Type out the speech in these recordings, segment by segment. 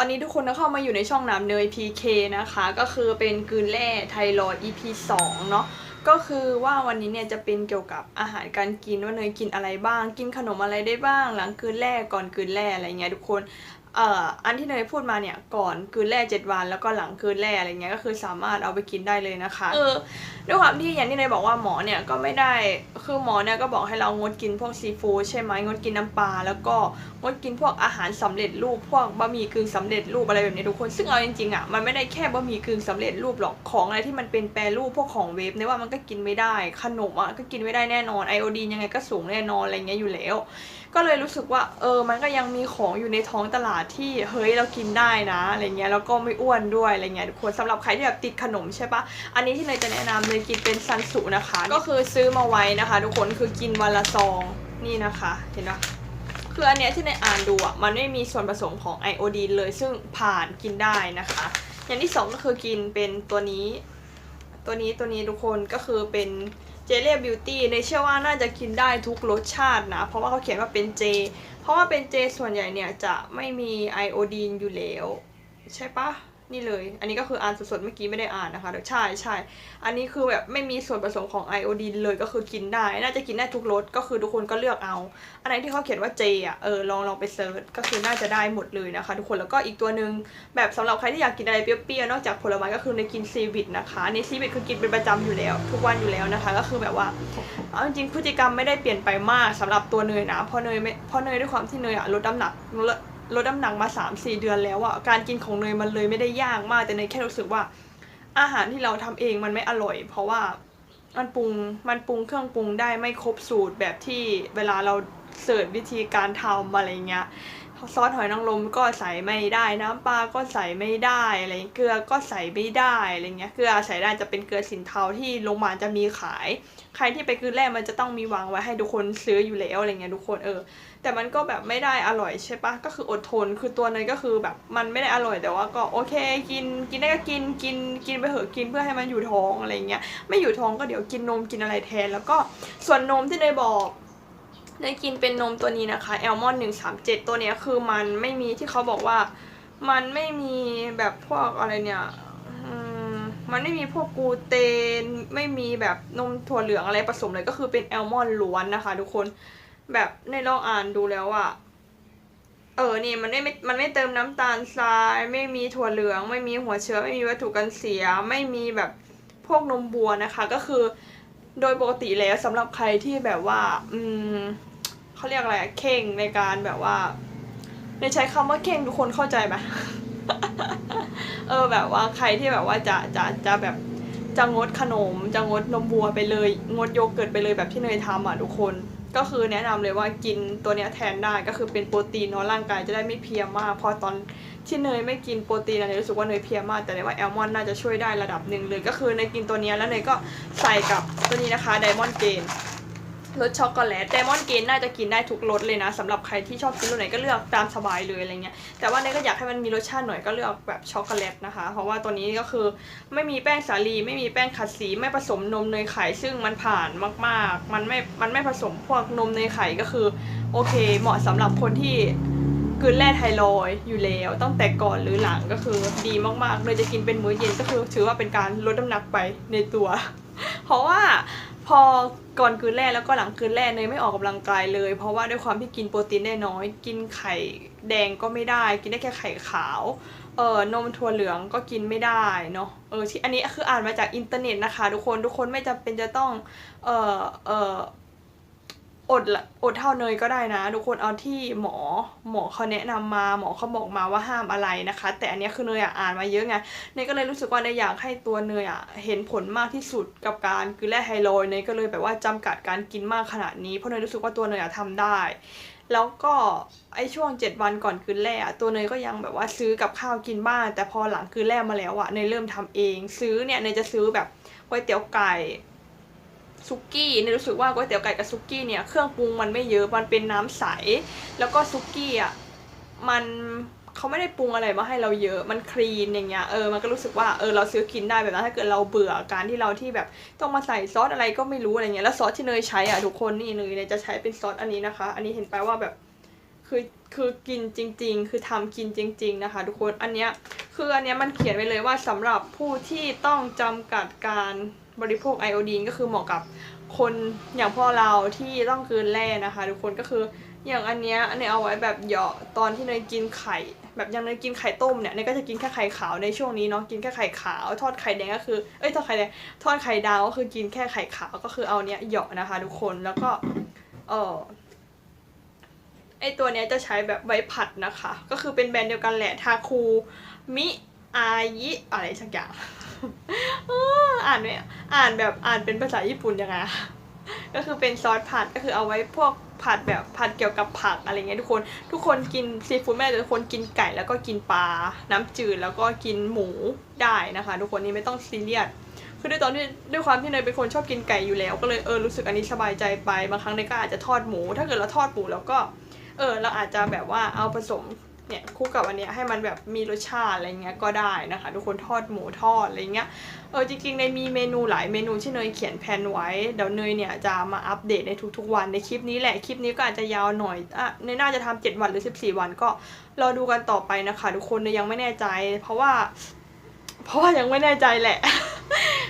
ตอนนี้ทุกคนก็เข้ามาอยู่ในช่องน้ำเนย PK นะคะ ก็คือเป็นกืนแร่ไทรอยด์ EP 2 เนาะก็คือว่าวันนี้เนี่ยจะเป็นเกี่ยวกับอาหารการกินว่าเนยกินอะไรบ้าง กินขนมอะไรได้บ้าง หลังกืนแร่ก่อนกืนแร่อะไรเงี้ยทุกคน เอ่ออันที่เนยพูดมาเนี่ยก่อนกลืนแร่เจ็ดวันแล้วก็หลังกลืนแร่อะไรเงี้ยก็คือสามารถเอาไปกินได้เลยนะคะเออด้วยความที่อย่างที่เนยบอกว่าหมอเนี่ยก็ไม่ได้คือหมอเนี่ยก็บอกให้เรางดกินพวกซีฟู้ดใช่ไหมงดกินน้ำปลาแล้วก็งดกินพวกอาหารสำเร็จรูปพวกบะหมี่กึ่งสำเร็จรูปอะไรแบบนี้ทุกคนซึ่งเอาจริงๆอะมันไม่ได้แค่บะหมี่กึ่งสำเร็จรูปหรอกของอะไรที่มันเป็นแปรรูปพวกของเวฟเนี่ยว่ามันก็กินไม่ได้ขนมอะก็กินไม่ได้แน่นอนไอโอดีนยังไงก็สูงแน่นอนอะไรเงี้ยอยู่แล้วก็เลยรู้สึกว่าเออมันก็ยังมีของอยู่ในท้องตลาดที่เฮ้ยเรากินได้นะอะไรเงี้ยแล้วก็ไม่อ้วนด้วยอะไรเงี้ยทุกคนสำหรับใครที่แบบติดขนมใช่ปะอันนี้ที่เนยจะแนะนำเลยกินเป็นซันสุนะคะ ก็คือซื้อมาไว้นะคะ ทุกคนคือกินวันละซองนี่นะคะเห็นปะคืออันเนี้ยที่ในอ่านดูอะมันไม่มีส่วนผสมของไอโอดีนเลยซึ่งผ่านกินได้นะคะ อย่างที่สองก็คือกินเป็นตัวนี้ ตัวนี้ตัวนี้ทุกคนก็คือเป็น เจเล่บิวตี้ในเชื่อว่าน่าจะกินได้ทุกรสชาตินะ เพราะว่าเขาเขียนว่าเป็นเจ เพราะว่าเป็นเจส่วนใหญ่เนี่ยจะไม่มีไอโอดีนอยู่แล้ว ใช่ปะ นี่เลย อันนี้ก็คืออ่านสดๆเมื่อกี้ไม่ได้อ่านนะคะเดี๋ยวใช่ใช่อันนี้คือแบบไม่มีส่วนผสมของไอโอดีนเลยก็คือกินได้ น่าจะกินได้ทุกรสก็คือทุกคนก็เลือกเอา อันไหนที่เขาเขียนว่าเจอะเออลองลองไปเซิร์ชก็คือน่าจะได้หมดเลยนะคะ ทุกคนแล้วก็อีกตัวหนึ่งแบบสำหรับใครที่อยากกินอะไรเปรี้ยวๆนอกจากผลไม้ก็คือในกินซีวิตนะคะในซีวิตคือกินเป็นประจำอยู่แล้ว ทุกวันอยู่แล้วนะคะ ก็คือแบบว่าเอาจริงๆพฤติกรรมไม่ได้เปลี่ยนไปมากสำหรับตัวเนยนะเพราะเนยไม่เพราะเนยด้วยความที่เนยอะลดน้ำหนัก ลดน้ำหนักมา 3 4 เดือนแล้วอะการกินของเนยมันเลยไม่ได้ยากมาก แต่เนยแค่รู้สึกว่า อาหารที่เราทำเองมันไม่อร่อย เพราะว่ามันปรุงมันปรุงเครื่องปรุงได้ไม่ครบสูตรแบบที่เวลาเรา เสิร์ชวิธีการทำอะไรเงี้ยซอสหอยนางรมก็ใส่ไม่ได้น้ำปลาก็ใส่ไม่ได้อะไรเกลือก็ใส่ไม่ได้อะไรเงี้ยเกลือใส่ได้จะเป็นเกลือสินเทาที่โรงพยาบาลจะมีขาย ใครที่ไปคืนแรกมันจะต้องมีวางไว้ให้ทุกคนซื้ออยู่แล้วอะไรเงี้ยทุกคนเออ แต่มันก็แบบไม่ได้อร่อยใช่ปะก็คืออดทนคือตัวเนยก็คือแบบมันไม่ได้อร่อยแต่ว่าก็โอเคกินกินได้ก็กินกินกินไปเหอะกินเพื่อให้มันอยู่ท้องอะไรเงี้ยไม่อยู่ท้องก็เดี๋ยวกินนมกินอะไรแทน แล้วก็ส่วนนมที่เนยบอก เนยกินเป็นนมตัวนี้นะคะแอลมอนหนึ่งสามเจ็ดตัวเนี้ยคือมันไม่มีที่เขาบอกว่า มันไม่มีแบบพวกอะไรเนี่ยมันไม่มีพวกกูเตน ไม่มีแบบนมถั่วเหลืองอะไรผสมเลยก็คือเป็นแอลมอนล้วนนะคะทุกคนแบบในลองอ่านดูแล้วอะเออนี่มันไม่มันไม่เติมน้ำตาลทราย ไม่มีถั่วเหลือง ไม่มีหัวเชื้อ ไม่มีวัตถุกันเสีย ไม่มีแบบพวกนมบัวนะคะ ก็คือ โดยปกติแล้วสำหรับใครที่แบบว่า อืม เขาเรียกอะไรอะเข่งในการแบบว่าในใช้คำว่าเข่งทุกคนเข้าใจไหมเออแบบว่าใครที่แบบว่าจะจะจะแบบจะงดขนมจะงดนมบัวไปเลย งดโยเกิร์ตไปเลยแบบที่เนยทำอะทุกคนก็คือแนะนำเลยว่ากินตัวเนี้ยแทนได้ก็คือเป็นโปรตีนเนาะร่างกายจะได้ไม่เพียมาก พอตอนที่เนยไม่กินโปรตีนเนยรู้สึกว่าเนยเพียมาก แต่เนยว่าแอลมอนน่าจะช่วยได้ระดับหนึ่งเลยก็คือเนยกินตัวเนี้ยแล้วเนยก็ใส่กับตัวนี้นะคะไดมอนด์เกน รสช็อกโกแลตไดมอนด์เกนน่าจะกินได้ทุกรสเลยนะสำหรับใครที่ชอบกินรสไหนก็เลือกตามสบายเลยอะไรเงี้ยแต่ว่าเนยก็อยากให้มันมีรสชาติหน่อยก็เลือกแบบช็อกโกแลตนะคะ เพราะว่าตัวนี้ก็คือไม่มีแป้งสาลี ไม่มีแป้งขัดสีไม่ผสมนมเนยไข่ซึ่งมันผ่านมาก ๆ มันไม่มันไม่ผสมพวกนมเนยไข่ก็คือโอเค เหมาะสำหรับคนที่กลืนแร่ไทรอยอยู่แล้วตั้งแต่ก่อนหรือหลังก็คือดีมากๆเลยจะกินเป็นมื้อเย็นก็คือถือว่าเป็นการลดน้ำหนักไปในตัว เพราะว่าพอก่อนกลืนแรกแล้วก็หลังกลืนแร่เนยไม่ออกกำลังกายเลย เพราะว่าด้วยความที่กินโปรตีนได้น้อย กินไข่แดงก็ไม่ได้ กินได้แค่ไข่ขาวเออนมถั่วเหลืองก็กินไม่ได้เนาะเออที่อันนี้คืออ่านมาจากอินเทอร์เน็ตนะคะ ทุกคนทุกคนไม่จำเป็นจะต้องเออเออ อดละอดเท่าเนยก็ได้นะ ทุกคนเอาที่หมอหมอเขาแนะนำมาหมอเขาบอกมาว่าห้ามอะไรนะคะ แต่อันนี้คือเนยอะอ่านมาเยอะไงเนยก็เลยรู้สึกว่าเนยอยากให้ตัวเนยอะเห็นผลมากที่สุดกับการกินแร่ไฮโลเนยก็เลยแบบว่าจำกัดการกินมากขนาดนี้เพราะเนยรู้สึกว่าตัวเนยอะทำได้ แล้วก็ไอช่วงเจ็ดวันก่อนคืนแรกตัวเนยก็ยังแบบว่าซื้อกับข้าวกินบ้างแต่พอหลังคืนแรกมาแล้วอะเนยเริ่มทำเอง ซื้อเนี่ยเนยจะซื้อแบบก๋วยเตี๋ยวไก่ ซุกี้เนี่ยรู้สึกว่าก๋วยเตี๋ยวไก่กับซุกี้เนี่ยเครื่องปรุงมันไม่เยอะมันเป็นน้ำใส แล้วก็ซุกี้อะมันเขาไม่ได้ปรุงอะไรมาให้เราเยอะมันคลีนอย่างเงี้ยเออมันก็รู้สึกว่าเออเราซื้อกินได้แบบนั้นถ้าเกิดเราเบื่อการที่เราที่แบบต้องมาใส่ซอสอะไรก็ไม่รู้อะไรเงี้ยแล้วซอสที่เนยใช้อะทุกคนนี่เนยเนี่ยจะใช้เป็นซอสอันนี้นะคะ อันนี้เห็นไปว่าแบบคือคือกินจริง ๆ คือทำกินจริง ๆ นะคะ ทุกคนอันเนี้ยคืออันเนี้ยมันเขียนไว้เลยว่าสำหรับผู้ที่ต้องจำกัดการ บริโภคไอโอดีนก็คือเหมาะกับคนอย่างพวกเราที่ต้องกลืนแร่นะคะ ทุกคนก็คืออย่างอันเนี้ยอันเนี้ยเอาไว้แบบเหยาะตอนที่เนยกินไข่ แบบยังเนยกินไข่ต้มเนี่ยเนยก็จะกินแค่ไข่ขาวในช่วงนี้เนาะกินแค่ไข่ขาวทอดไข่แดงก็คือเอ้ยทอดไข่แดงทอดไข่ดาวก็คือกินแค่ไข่ขาวก็คือเอาเนี้ยเหยาะนะคะ ทุกคนแล้วก็เออไอตัวเนี้ยจะใช้แบบไว้ผัดนะคะ ก็คือเป็นแบรนด์เดียวกันแหละทาคูมิอายิอะไรสักอย่าง อ่านเนี่อ่านแบบอ่านเป็นภาษาญี่ปุ่นยังไงก็คือเป็นซอสผัดก็คือเอาไว้พวกผัดแบบผัดเกี่ยวกับผักอะไรเงี้ยทุกคนทุกคนกินซีฟู้ดแม่แต่ทุกคนกินไก่แล้วก็กินปลาน้ำจืดแล้วก็กินหมูได้นะคะ ทุกคนนี่ไม่ต้องซีเรียสคือด้วยตอนที่ด้วยความที่เนยเป็นคนชอบกินไก่อยู่แล้ว ก็เลยเออรู้สึกอันนี้สบายใจไปบางครั้งเนยก็อาจจะทอดหมู ถ้าเกิดเราทอดหมูแล้วก็เออเราอาจจะแบบว่าเอาผสม เนี่ยคู่กับอันเนี้ยให้มันแบบมีรสชาติอะไรเงี้ยก็ได้นะคะ ทุกคนทอดหมูทอดอะไรเงี้ยเออจริงๆในมีเมนูหลายเมนูที่เนยเขียนแผนไว้เดี๋ยวเนยเนี่ยจะมาอัปเดตในทุกๆวันในคลิปนี้แหละคลิปนี้ก็อาจจะยาวหน่อยอะในน่าจะทำ7วันหรือ 14 วันก็รอดูกันต่อไปนะคะ ทุกคนเนยยังไม่แน่ใจ เพราะว่า เพราะว่ายังไม่แน่ใจแหละ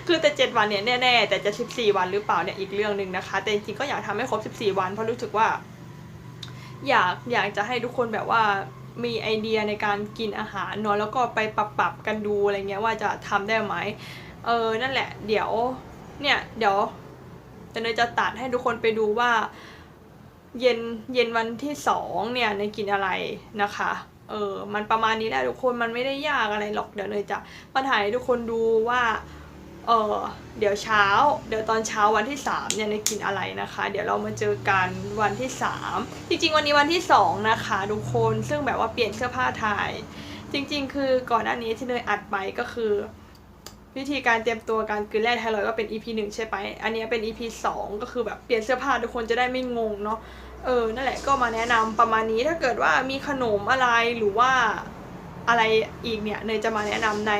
คือแต่7วันเนี่ยแน่ๆแต่จะ 14 วันหรือเปล่าเนี่ยอีกเรื่องหนึ่งนะคะ แต่จริงๆก็อยากทำให้ครบ 14 วันเพราะรู้สึกว่า อยากอยากจะให้ทุกคนแบบว่า มีไอเดียในการกินอาหารเนาะแล้วก็ไปปรับปรับกันดูอะไรเงี้ยว่าจะทำได้ไหมเออนั่นแหละ เดี๋ยวเนี่ยเดี๋ยวเดี๋ยวเนยจะตัดให้ทุกคนไปดูว่า เย็นเย็นวันที่สองเนี่ยเนยกินอะไรนะคะเออมันประมาณนี้แหละทุกคนมันไม่ได้ยากอะไรหรอกเดี๋ยวเนยจะมาถ่ายให้ทุกคนดูว่า เออเดี๋ยวเช้า เดี๋ยวตอนเช้าวันที่3เนี่ยเนกินอะไรนะคะ เดี๋ยวเรามาเจอกันวันที่ 3 จริงๆ วันนี้วันที่ 2 นะคะทุกคนซึ่งแบบว่าเปลี่ยนเสื้อผ้าถ่าย จริง ๆ คือก่อนหน้านี้ที่เนยอัดไปก็คือ วิธีการเตรียมตัวการกลืนแร่ไทรอยด์ก็เป็น EP 1 ใช่ไหมอันนี้เป็น EP 2 ก็คือแบบเปลี่ยนเสื้อผ้าทุกคนจะได้ไม่งงเนาะเออนั่นแหละก็มาแนะนำประมาณนี้ถ้าเกิดว่ามีขนมอะไรหรือว่าอะไรอีกเนี่ยเนยจะมาแนะนำใน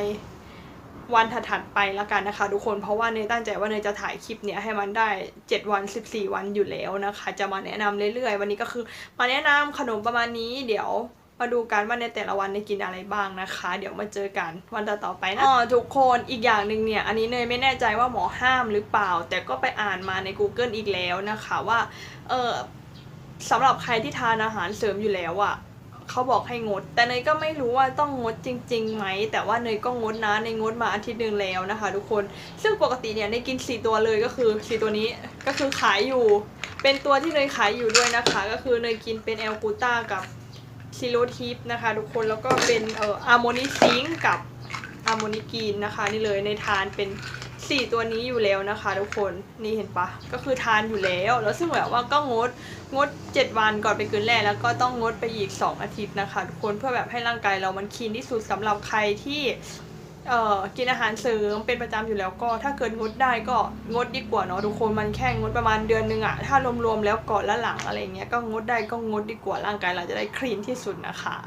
วันถัดๆไปล้วกันนะคะ ทุกคนเพราะว่าเนยตั้งใจว่าเนยจะถ่ายคลิปเนี้ยให้มันได้ 7 วัน 14 วันอยู่แล้วนะคะ จะมาแนะนำเรื่อยๆ วันนี้ก็คือ มาแนะนำขนมประมาณนี้เดี๋ยวมาดูกันว่าในแต่ละวันเนยกินอะไรบ้างนะคะ เดี๋ยวมาเจอกันวันต่อๆไปนะอ๋อทุกคนอีกอย่างหนึ่งเนี่ย อันนี้เนยไม่แน่ใจว่าหมอห้ามหรือเปล่า แต่ก็ไปอ่านมาใน Google อีกแล้วนะคะว่าเออสำหรับใครที่ทานอาหารเสริมอยู่แล้วอะ เขาบอกให้งด แต่เนยก็ไม่รู้ว่าต้องงดจริงๆไหม แต่ว่าเนยก็งดนะในงดมาอาทิตย์หนึ่งแล้วนะคะ ทุกคน ซึ่งปกติเนี่ยเนยกิน 4 ตัวเลยก็คือ 4 ตัวนี้ก็คือขายอยู่ เป็นตัวที่เนยขายอยู่ด้วยนะคะ ก็คือเนยกินเป็นแอลกูต้ากับซิโรทิปนะคะ ทุกคนแล้วก็เป็นเอ่ออาร์โมนิซิงกับอาร์โมนิกีนนะคะ นี่เลยในทานเป็น 4ตัวนี้อยู่แล้วนะคะทุกคนนี่เห็นปะก็คือทานอยู่แล้วแล้วซึ่งแบบว่าก็งดงด 7 วันก่อนไปกลืนแร่แล้วก็ต้องงดไปอีก 2 อาทิตย์นะคะทุกคนเพื่อแบบให้ร่างกายเรามันคีนที่สุดสำหรับใครที่เอ่อกินอาหารเสริมเป็นประจำอยู่แล้วก็ถ้าเกิดงดได้ก็งดดีกว่าเนาะทุกคนมันแค่งดประมาณเดือนหนึงอะถ้ารวมๆแล้วก่อนและหลังอะไรเงี้ยก็งดได้ก็งดดีกว่าร่างกายเราจะได้คลีนที่สุดนะคะ